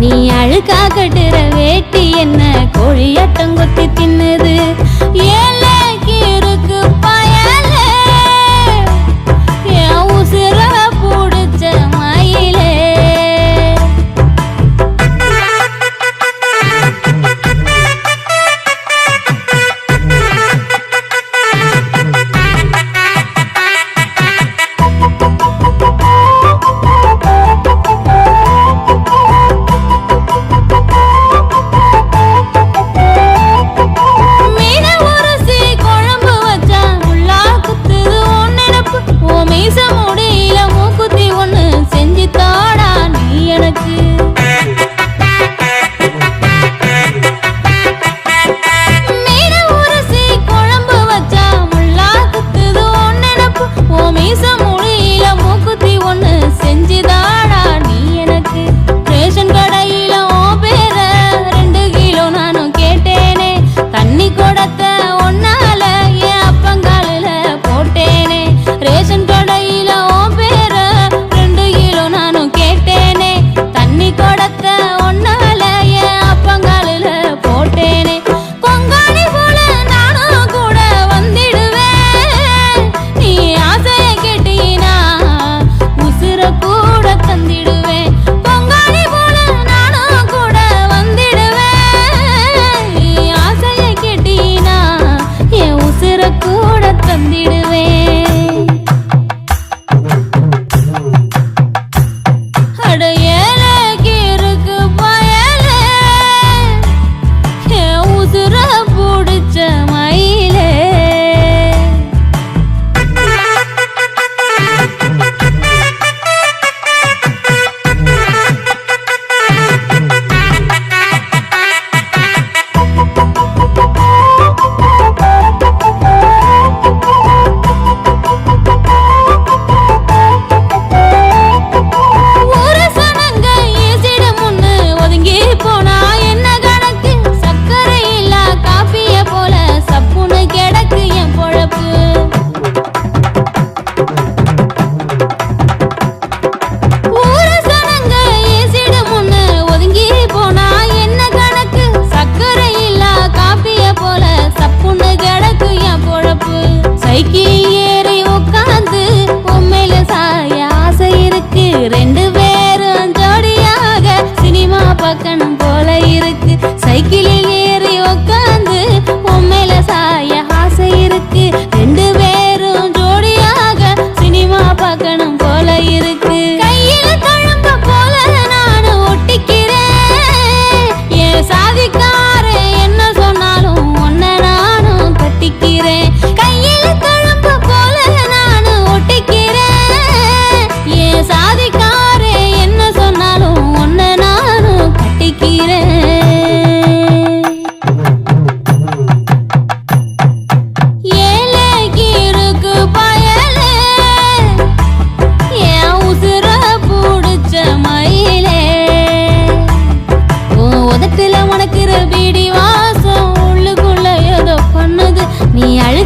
நீ அழுக்கா கட்டுற வேட்டி என்ன? கோழியாட்டம் கொத்தி தின்னுது. ஏன் mis amores.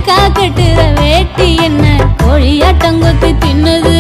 அக்கா கட்டுற வேட்டி என்ன? கோழியாட்டம் குத்தி தின்னுது.